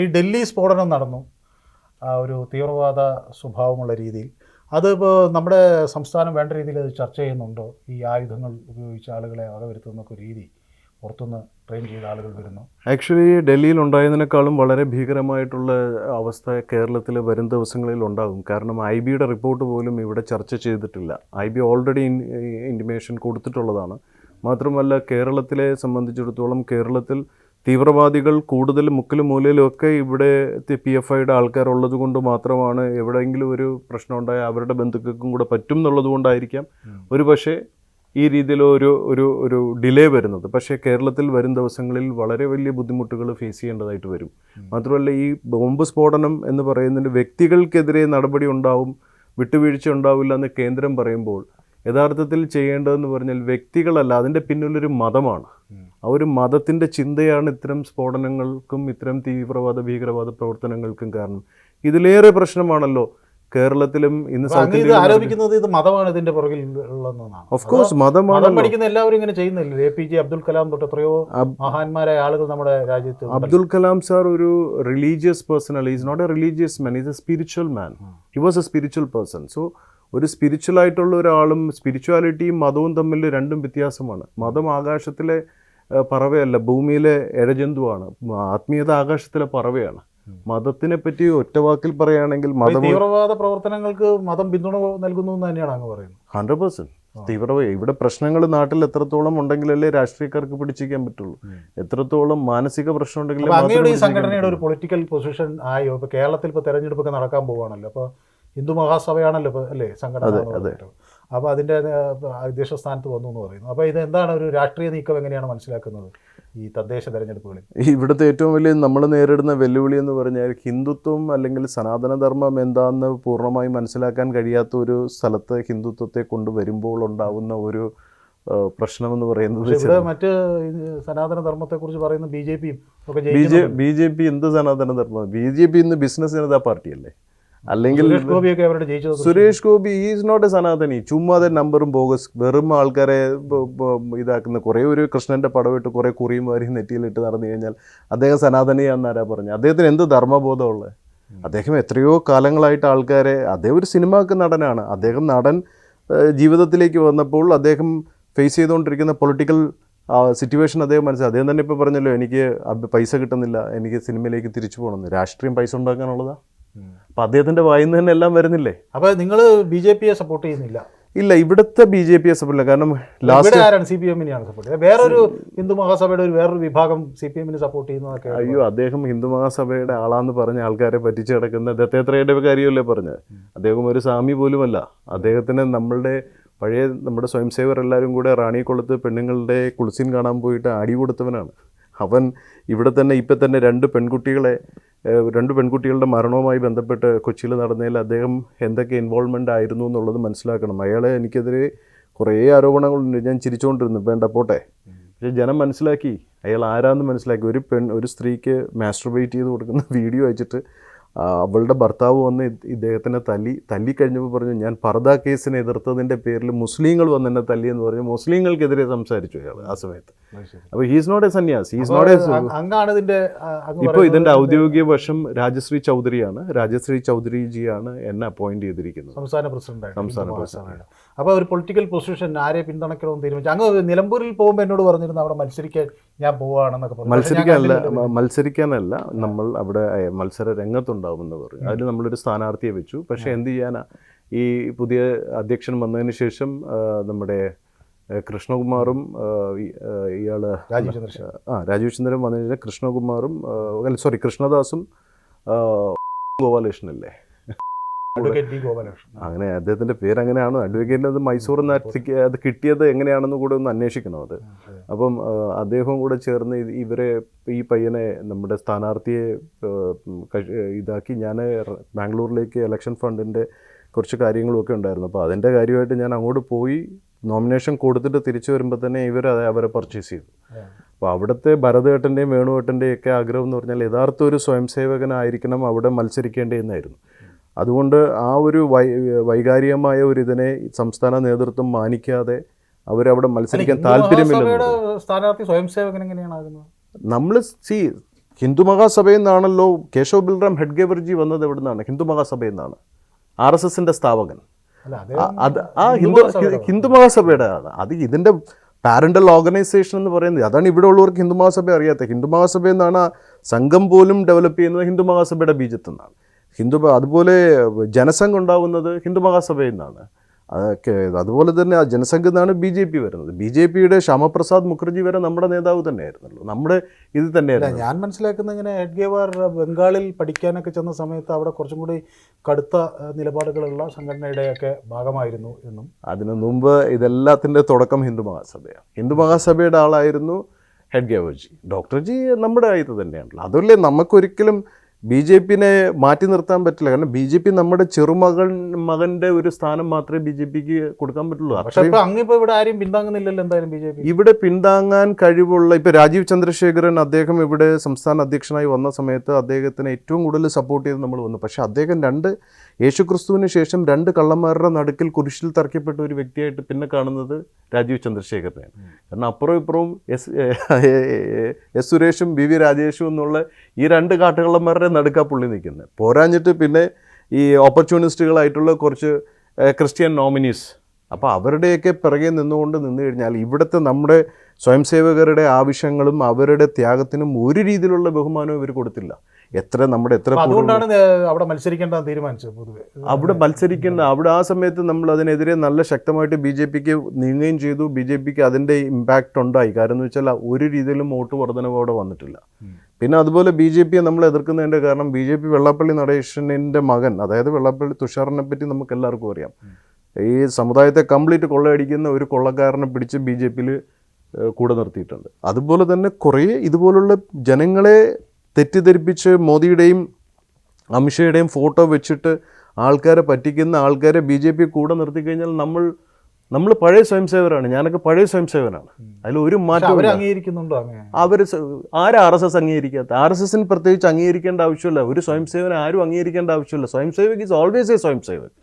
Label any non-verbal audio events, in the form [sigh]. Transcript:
ഈ ഡൽഹി സ്ഫോടനം നടന്നു. ഒരു തീവ്രവാദ സ്വഭാവമുള്ള രീതിയിൽ. അതിപ്പോൾ നമ്മുടെ സംസ്ഥാനം വേണ്ട രീതിയിൽ അത് ചർച്ച ചെയ്യുന്നുണ്ടോ? ഈ ആയുധങ്ങൾ ഉപയോഗിച്ച് ആളുകളെ വകവരുത്തുന്നൊക്കെ രീതി പുറത്തുനിന്ന് ട്രെയിൻ ചെയ്ത ആളുകൾ വരുന്നു. ആക്ച്വലി ഡൽഹിയിൽ ഉണ്ടായതിനേക്കാളും വളരെ ഭീകരമായിട്ടുള്ള അവസ്ഥ കേരളത്തിൽ വരും ദിവസങ്ങളിൽ ഉണ്ടാകും. കാരണം ഐ ബിയുടെ റിപ്പോർട്ട് പോലും ഇവിടെ ചർച്ച ചെയ്തിട്ടില്ല. ഐ ബി ഓൾറെഡി ഇന്റിമേഷൻ കൊടുത്തിട്ടുള്ളതാണ്. മാത്രമല്ല കേരളത്തിലെ സംബന്ധിച്ചിടത്തോളം കേരളത്തിൽ തീവ്രവാദികൾ കൂടുതൽ മുക്കിലും മൂലയിലുമൊക്കെ ഇവിടെ പി എഫ് ഐയുടെ ആൾക്കാരുള്ളത് കൊണ്ട് മാത്രമാണ് എവിടെയെങ്കിലും ഒരു പ്രശ്നം ഉണ്ടായാൽ അവരുടെ ബന്ധുക്കൾക്കും കൂടെ പറ്റും എന്നുള്ളത് കൊണ്ടായിരിക്കാം. ഒരു പക്ഷേ ഈ രീതിയിൽ ഒരു ഒരു ഒരു ഡിലേ വരുന്നത്. പക്ഷേ കേരളത്തിൽ വരും ദിവസങ്ങളിൽ വളരെ വലിയ ബുദ്ധിമുട്ടുകൾ ഫേസ് ചെയ്യേണ്ടതായിട്ട് വരും. മാത്രമല്ല ഈ ബോംബ് സ്ഫോടനം എന്ന് പറയുന്നതിന് വ്യക്തികൾക്കെതിരെ നടപടി ഉണ്ടാവും വിട്ടുവീഴ്ച ഉണ്ടാവില്ല എന്ന് കേന്ദ്രം പറയുമ്പോൾ യഥാർത്ഥത്തിൽ ചെയ്യേണ്ടതെന്ന് പറഞ്ഞാൽ വ്യക്തികളല്ല അതിന്റെ പിന്നിലൊരു മതമാണ്. ആ ഒരു മതത്തിന്റെ ചിന്തയാണ് ഇത്തരം സ്ഫോടനങ്ങൾക്കും ഇത്തരം തീവ്രവാദ ഭീകരവാദ പ്രവർത്തനങ്ങൾക്കും കാരണം. ഇതിലേറെ പ്രശ്നമാണല്ലോ കേരളത്തിലും ഇന്ന് ഇത് ആരോപിക്കുന്നത് ഇത് മതമാണ് ഇതിന്റെ പുറകിൽ ഉള്ളതെന്നാണ്. ഓഫ് കോഴ്സ് മതമാണ് പഠിക്കുന്ന എല്ലാവരും ഇങ്ങനെ ചെയ്യുന്നില്ല? A P J Abdul Kalam തൊട്ട് എത്രയോ മഹാന്മാരായ ആളുകൾ നമ്മുടെ രാജ്യത്ത് അബ്ദുൾ അബ്ദുൽ കലാം സാർ ഒരു റിലീജിയസ് പേഴ്സൺ അല്ല. Is not a religious man is a spiritual man he was a spiritual person so ഒരു സ്പിരിച്വൽ ആയിട്ടുള്ള ഒരാളും സ്പിരിച്വാലിറ്റിയും മതവും തമ്മിൽ രണ്ടും വ്യത്യാസമാണ്. മതം ആകാശത്തിലെ പറവയല്ല ഭൂമിയിലെ ഇഴജന്തുവാണ്. ആത്മീയത ആകാശത്തിലെ പറവയാണ്. മതത്തിനെ പറ്റി ഒറ്റ വാക്കിൽ പറയുകയാണെങ്കിൽ മതം തീവ്രവാദ പ്രവർത്തനങ്ങൾക്ക് മതം പിന്തുണ നൽകുന്നു എന്ന് തന്നെയാണ് അങ്ങ് പറയുന്നത്. ഹൺഡ്രഡ് പേഴ്സെന്റ് തീവ്രവാദം ഇവിടെ പ്രശ്നങ്ങൾ നാട്ടിൽ എത്രത്തോളം ഉണ്ടെങ്കിലല്ലേ രാഷ്ട്രീയക്കാർക്ക് പിടിച്ചിരിക്കാൻ പറ്റുള്ളൂ. എത്രത്തോളം മാനസിക പ്രശ്നം ഉണ്ടെങ്കിൽ അങ്ങയുടെ ഈ സംഘടനയുടെ ഒരു പൊളിറ്റിക്കൽ പൊസിഷൻ ആയോ. ഇപ്പോൾ കേരളത്തിൽ ഇപ്പോൾ തെരഞ്ഞെടുപ്പൊക്കെ നടക്കാൻ പോവുകയാണല്ലോ. അപ്പോൾ ഹിന്ദു മഹാസഭയാണല്ലോ ഇപ്പോൾ അല്ലേ സംഘടന. അപ്പോൾ അതിന്റെ അധ്യക്ഷ സ്ഥാനത്ത് വന്നു എന്ന് പറയുന്നു. അപ്പോൾ ഇത് എന്താണ് ഒരു രാഷ്ട്രീയ നീക്കം എങ്ങനെയാണ് മനസ്സിലാക്കുന്നത് ഈ തദ്ദേശ തെരഞ്ഞെടുപ്പുകളിൽ? ഇവിടുത്തെ ഏറ്റവും വലിയ നമ്മൾ നേരിടുന്ന വെല്ലുവിളി എന്ന് പറഞ്ഞാൽ ഹിന്ദുത്വം അല്ലെങ്കിൽ സനാതനധർമ്മം എന്താണെന്ന് പൂർണമായി മനസ്സിലാക്കാൻ കഴിയാത്ത ഒരു സ്ഥലത്ത് ഹിന്ദുത്വത്തെ കൊണ്ടുവരുമ്പോൾ ഉണ്ടാവുന്ന ഒരു പ്രശ്നമെന്ന് പറയുന്നത് ഇവിടെ മറ്റ് സനാതനധർമ്മത്തെ സനാതന ധർമ്മത്തെക്കുറിച്ച് പറയുന്ന ബി ജെ പിയും B J. B J P എന്ത് സനാതനധർമ്മം? ബി ജെ പി ഇന്ന് ബിസിനസ് ജനതാ പാർട്ടിയല്ലേ? അല്ലെങ്കിൽ Suresh Gopi is not a Sanatani. ചുമ്മാതെ നമ്പറും ബോഗസ് വെറും ആൾക്കാരെ ഇതാക്കുന്ന കുറേ ഒരു കൃഷ്ണന്റെ ഇട്ട് കുറേ കുറിയും വാരി നെറ്റിയിലിട്ട് നടന്നു കഴിഞ്ഞാൽ അദ്ദേഹം സനാതനിയാന്നാരാ പറഞ്ഞു? അദ്ദേഹത്തിന് എന്ത് ധർമ്മബോധമുള്ളത് അദ്ദേഹം എത്രയോ കാലങ്ങളായിട്ട് ആൾക്കാരെ അദ്ദേഹം ഒരു സിനിമാക്ക് നടനാണ്. അദ്ദേഹം നടൻ ജീവിതത്തിലേക്ക് വന്നപ്പോൾ അദ്ദേഹം ഫേസ് ചെയ്തുകൊണ്ടിരിക്കുന്ന പൊളിറ്റിക്കൽ സിറ്റുവേഷൻ അദ്ദേഹം മനസ്സിലായി. അദ്ദേഹം തന്നെ ഇപ്പോൾ പറഞ്ഞല്ലോ എനിക്ക് പൈസ കിട്ടുന്നില്ല. എനിക്ക് സിനിമയിലേക്ക് തിരിച്ചു പോകണമെന്ന്. രാഷ്ട്രീയം പൈസ ഉണ്ടാക്കാനുള്ളതാ? അപ്പം അദ്ദേഹത്തിന്റെ വായിന്ന് തന്നെ എല്ലാം വരുന്നില്ലേ? അപ്പോൾ നിങ്ങൾ ബി ജെ പിയെ സപ്പോർട്ട് ചെയ്യുന്നില്ല. ഇല്ല ഇവിടുത്തെ ബി ജെ പിയെ സപ്പോർട്ടില്ല കാരണം ഇവിടെ ലാസ്റ്റ് ആരാണ് സി പി എമ്മിനെയാണ് സപ്പോർട്ട് ചെയ്യുന്നത്? വേറൊരു ഹിന്ദു മഹാസഭയുടെ ഒരു വേറൊരു വിഭാഗം സി പി എമ്മിനെ സപ്പോർട്ട് ചെയ്യുന്നതൊക്കെ അയ്യോ അദ്ദേഹം ഹിന്ദു മഹാസഭയുടെ ആളാന്ന് പറഞ്ഞ ആൾക്കാരെ പറ്റിച്ച് കിടക്കുന്ന ദത്തേത്രയുടെ കാര്യമല്ലേ പറഞ്ഞത്? അദ്ദേഹം ഒരു സ്വാമി പോലുമല്ല. അദ്ദേഹത്തിന് നമ്മളുടെ പഴയ നമ്മുടെ സ്വയം സേവർ എല്ലാവരും കൂടെ റാണിക്കുളത്ത് പെണ്ണുങ്ങളുടെ കുളിസിൻ കാണാൻ പോയിട്ട് അടി കൊടുത്തവനാണ്. അവൻ ഇവിടെ തന്നെ ഇപ്പം തന്നെ രണ്ട് പെൺകുട്ടികളെ രണ്ട് പെൺകുട്ടികളുടെ മരണവുമായി ബന്ധപ്പെട്ട് കൊച്ചിയിൽ നടന്നതിൽ അദ്ദേഹം എന്തൊക്കെ ഇൻവോൾവ്മെന്റ് ആയിരുന്നു എന്നുള്ളത് മനസ്സിലാക്കണം. അയാളെ എനിക്കെതിരെ കുറേ ആരോപണങ്ങളുണ്ട് ഞാൻ ചിരിച്ചുകൊണ്ടിരുന്നു. വേണ്ട പോട്ടെ. പക്ഷേ ജനം മനസ്സിലാക്കി. അയാൾ ആരാന്ന് മനസ്സിലാക്കി. ഒരു പെൺ ഒരു സ്ത്രീക്ക് മാസ്റ്റർബേറ്റ് ചെയ്ത് കൊടുക്കുന്ന [laughs] വീഡിയോ അയച്ചിട്ട് അവളുടെ ഭർത്താവ് വന്ന് ഇദ്ദേഹത്തിനെ തല്ലി തല്ലി കഴിഞ്ഞപ്പോൾ പറഞ്ഞു ഞാൻ പർദ കേസിനെ എതിർത്തതിന്റെ പേരിൽ മുസ്ലിങ്ങൾ വന്ന് തല്ലി എന്ന് പറഞ്ഞു. മുസ്ലിങ്ങൾക്കെതിരെ സംസാരിച്ചു അയാൾ ആ സമയത്ത്. അപ്പോൾ he's not a sanyas he's not a ഇപ്പൊ അങ്ങാണ് ഇതിന്റെ പറയുന്നത് ഇതിന്റെ ഔദ്യോഗിക വശം രാജശ്രീ ചൗധരിയാണ്. രാജശ്രീ ചൗധരിജിയാണ് എന്നെ അപ്പോയിന്റ് ചെയ്തിരിക്കുന്നത്. സംസ്ഥാന പ്രസിഡന്റ്. സംസ്ഥാന അപ്പോൾ ഒരു പൊളിറ്റിക്കൽ പൊസിഷൻ ആരെ പിന്തുണയ്ക്കണമെന്ന് തീരുമാനിച്ചു. അങ്ങ് നിലമ്പൂരിൽ പോകുമ്പോൾ എന്നോട് പറഞ്ഞിരുന്നു അവിടെ മത്സരിക്കാൻ ഞാൻ പോവാണെന്നൊക്കെ പറഞ്ഞു. മത്സരിക്കാനല്ല മത്സരിക്കാനല്ല നമ്മൾ അവിടെ മത്സര രംഗത്തുണ്ടാവുമെന്ന് പറഞ്ഞു. അതിൽ നമ്മളൊരു സ്ഥാനാർത്ഥിയെ വെച്ചു. പക്ഷേ എന്ത് ചെയ്യാനാ? ഈ പുതിയ അധ്യക്ഷൻ വന്നതിന് ശേഷം നമ്മുടെ കൃഷ്ണകുമാറും ഇയാൾ ആ, രാജീവ് ആ രാജീവ് ചന്ദ്രൻ വന്നു കഴിഞ്ഞാൽ കൃഷ്ണകുമാറും അല്ല സോറി കൃഷ്ണദാസും ഗോപാലകൃഷ്ണനല്ലേ? അങ്ങനെ അദ്ദേഹത്തിന്റെ പേര് അങ്ങനെയാണോ അഡ്വക്കേറ്റിന് അത് മൈസൂർ നിന്ന് അത് കിട്ടിയത് എങ്ങനെയാണെന്ന് കൂടെ ഒന്ന് അന്വേഷിക്കണം അത്? അപ്പം അദ്ദേഹവും കൂടെ ചേർന്ന് ഇവരെ ഈ പയ്യനെ നമ്മുടെ സ്ഥാനാർത്ഥിയെ ഇതാക്കി. ഞാൻ ബാംഗ്ലൂരിലേക്ക് ഇലക്ഷൻ ഫണ്ടിന്റെ കുറച്ച് കാര്യങ്ങളൊക്കെ ഉണ്ടായിരുന്നു. അപ്പോൾ അതിന്റെ കാര്യമായിട്ട് ഞാൻ അങ്ങോട്ട് പോയി നോമിനേഷൻ കൊടുത്തിട്ട് തിരിച്ചു വരുമ്പോൾ തന്നെ ഇവർ അത് അവരെ പർച്ചേസ് ചെയ്തു. അപ്പോൾ അവിടുത്തെ ഭരതേട്ടന്റെയും വേണുവേട്ടന്റെയും ഒക്കെ ആഗ്രഹം എന്ന് പറഞ്ഞാൽ യഥാർത്ഥ ഒരു സ്വയം സേവകനായിരിക്കണം അവിടെ മത്സരിക്കേണ്ടതെന്നായിരുന്നു. അതുകൊണ്ട് ആ ഒരു വൈ വൈകാരികമായ ഒരു ഇതിനെ സംസ്ഥാന നേതൃത്വം മാനിക്കാതെ അവരവിടെ മത്സരിക്കാൻ താല്പര്യമില്ല താല്പര്യമില്ലെന്ന് മഹാസഭയുടെ സ്ഥാനാർത്ഥി സ്വയം സേവകൻ എങ്ങനെയാണ് നമ്മൾ സി ഹിന്ദു മഹാസഭയിൽ നിന്നാണല്ലോ കേശവ് ബിൽറാം ഹെഡ്ഗേവർജി വന്നത് എവിടെ നിന്നാണ് ഹിന്ദു മഹാസഭയിൽ നിന്നാണ്. ആർ എസ് എസിന്റെ സ്ഥാപകൻ. അത് ആ ഹിന്ദു ഹിന്ദു മഹാസഭയുടെ ആണ് അത് ഇതിന്റെ പാരന്റൽ ഓർഗനൈസേഷൻ എന്ന് പറയുന്നത്. അതാണ് ഇവിടെ ഉള്ളവർക്ക് ഹിന്ദു മഹാസഭ അറിയാത്ത ഹിന്ദു മഹാസഭ എന്നാണ് ആ സംഘം പോലും ഡെവലപ്പ് ചെയ്യുന്നത് ഹിന്ദു മഹാസഭയുടെ ബീജത്തിൽ നിന്നാണ്. ഹിന്ദു അതുപോലെ ജനസംഘം ഉണ്ടാകുന്നത് ഹിന്ദു മഹാസഭയിൽ നിന്നാണ്. അതൊക്കെ അതുപോലെ തന്നെ ആ ജനസംഘത്തിൽ നിന്നാണ് ബി ജെ പി വരുന്നത്. ബി ജെ പിയുടെ ശ്യാമപ്രസാദ് മുഖർജി വരെ നമ്മുടെ നേതാവ് തന്നെയായിരുന്നല്ലോ നമ്മുടെ ഇത് തന്നെയായിരുന്നു. ഞാൻ മനസ്സിലാക്കുന്ന ഇങ്ങനെ എഡ്ഗേവാർ ബംഗാളിൽ പഠിക്കാനൊക്കെ ചെന്ന സമയത്ത് അവിടെ കുറച്ചും കൂടി കടുത്ത നിലപാടുകളുള്ള സംഘടനയുടെയൊക്കെ ഭാഗമായിരുന്നു എന്നും. അതിനു മുമ്പ് ഇതെല്ലാത്തിന്റെ തുടക്കം ഹിന്ദു മഹാസഭയാണ്. ഹിന്ദു മഹാസഭയുടെ ആളായിരുന്നു ഹെഡ്ഗേവർജി ഡോക്ടർജി നമ്മുടെ ഇത് തന്നെയാണല്ലോ. അതല്ലേ നമുക്കൊരിക്കലും ബി ജെ പിനെ മാറ്റി നിർത്താൻ പറ്റില്ല. കാരണം ബി ജെ പി നമ്മുടെ ചെറുമകൻ മകന്റെ ഒരു സ്ഥാനം മാത്രമേ ബി ജെ പിക്ക് കൊടുക്കാൻ പറ്റുള്ളൂ. പക്ഷെ ഇപ്പൊ അങ്ങിപ്പോ ഇവിടെ ആരും പിന്താങ്ങുന്നില്ലല്ലോ എന്തായാലും ബി ജെ പി. ഇവിടെ പിന്താങ്ങാൻ കഴിവുള്ള ഇപ്പൊ രാജീവ് ചന്ദ്രശേഖരൻ അദ്ദേഹം ഇവിടെ സംസ്ഥാന അധ്യക്ഷനായി വന്ന സമയത്ത് അദ്ദേഹത്തിന് ഏറ്റവും കൂടുതൽ സപ്പോർട്ട് ചെയ്ത് നമ്മൾ വന്നു. പക്ഷെ അദ്ദേഹം രണ്ട് യേശുക്രിസ്തുവിന് ശേഷം രണ്ട് കള്ളന്മാരുടെ നടുക്കിൽ കുരിശിൽ തറക്കപ്പെട്ട ഒരു വ്യക്തിയായിട്ട് പിന്നെ കാണുന്നത് രാജീവ് ചന്ദ്രശേഖരനെയാണ്. കാരണം അപ്പുറവും ഇപ്പുറവും എസ് എസ് സുരേഷും ബി വി രാജേഷും എന്നുള്ള ഈ രണ്ട് കാട്ടുകള്ളന്മാരുടെ നടുക്കാ പുള്ളി നിൽക്കുന്നത്. പോരാഞ്ഞിട്ട് പിന്നെ ഈ ഓപ്പർച്യൂണിസ്റ്റുകളായിട്ടുള്ള കുറച്ച് ക്രിസ്ത്യൻ നോമിനീസ്. അപ്പോൾ അവരുടെയൊക്കെ പിറകെ നിന്നുകൊണ്ട് നിന്ന് കഴിഞ്ഞാൽ ഇവിടുത്തെ നമ്മുടെ സ്വയംസേവകരുടെ ആവശ്യങ്ങളും അവരുടെ ത്യാഗത്തിനും ഒരു രീതിയിലുള്ള ബഹുമാനവും ഇവർ കൊടുത്തില്ല. എത്ര നമ്മുടെ എത്ര അതുകൊണ്ടാണ് അവിടെ മത്സരിക്കേണ്ട തീരുമാനിച്ചത് പൊതുവെ. അവിടെ മത്സരിക്കുന്ന അവിടെ ആ സമയത്ത് നമ്മൾ അതിനെതിരെ നല്ല ശക്തമായിട്ട് ബി ജെ പിക്ക് നീങ്ങുകയും ചെയ്തു. ബി ജെ പിക്ക് അതിന്റെ ഇമ്പാക്റ്റ് ഉണ്ടായി. കാരണം എന്ന് വെച്ചാൽ ഒരു രീതിയിലും വോട്ട് വർധനവ് അവിടെ വന്നിട്ടില്ല. പിന്നെ അതുപോലെ ബി ജെ പിയെ നമ്മൾ എതിർക്കുന്നതിന്റെ കാരണം ബി ജെ പി വെള്ളാപ്പള്ളി നടേശനിന്റെ മകൻ അതായത് വെള്ളാപ്പള്ളി തുഷാറിനെ പറ്റി നമുക്ക് എല്ലാവർക്കും അറിയാം. ഈ സമുദായത്തെ കംപ്ലീറ്റ് കൊള്ളയടിക്കുന്ന ഒരു കൊള്ളക്കാരനെ പിടിച്ച് ബി ജെ പിയിൽ കൂടെ നിർത്തിയിട്ടുണ്ട്. അതുപോലെ തന്നെ കുറേ ഇതുപോലുള്ള ജനങ്ങളെ തെറ്റിദ്ധരിപ്പിച്ച് മോദിയുടെയും അമിത്ഷയുടെയും ഫോട്ടോ വെച്ചിട്ട് ആൾക്കാരെ പറ്റിക്കുന്ന ആൾക്കാരെ ബി ജെ പി കൂടെ നിർത്തി കഴിഞ്ഞാൽ നമ്മൾ നമ്മൾ പഴയ സ്വയംസേവരാണ്. ഞാനൊക്കെ പഴയ സ്വയംസേവനാണ്. അതിൽ ഒരു മാറ്റം. അംഗീകരിക്കുന്നുണ്ടോ അവർ ആരും ആർ എസ് എസ് അംഗീകരിക്കാത്ത? ആർ എസ് എസിന് പ്രത്യേകിച്ച് അംഗീകരിക്കേണ്ട ആവശ്യമില്ല. ഒരു സ്വയംസേവനെ ആരും അംഗീകരിക്കേണ്ട ആവശ്യമില്ല. Swayamsevak is always a swayamsevak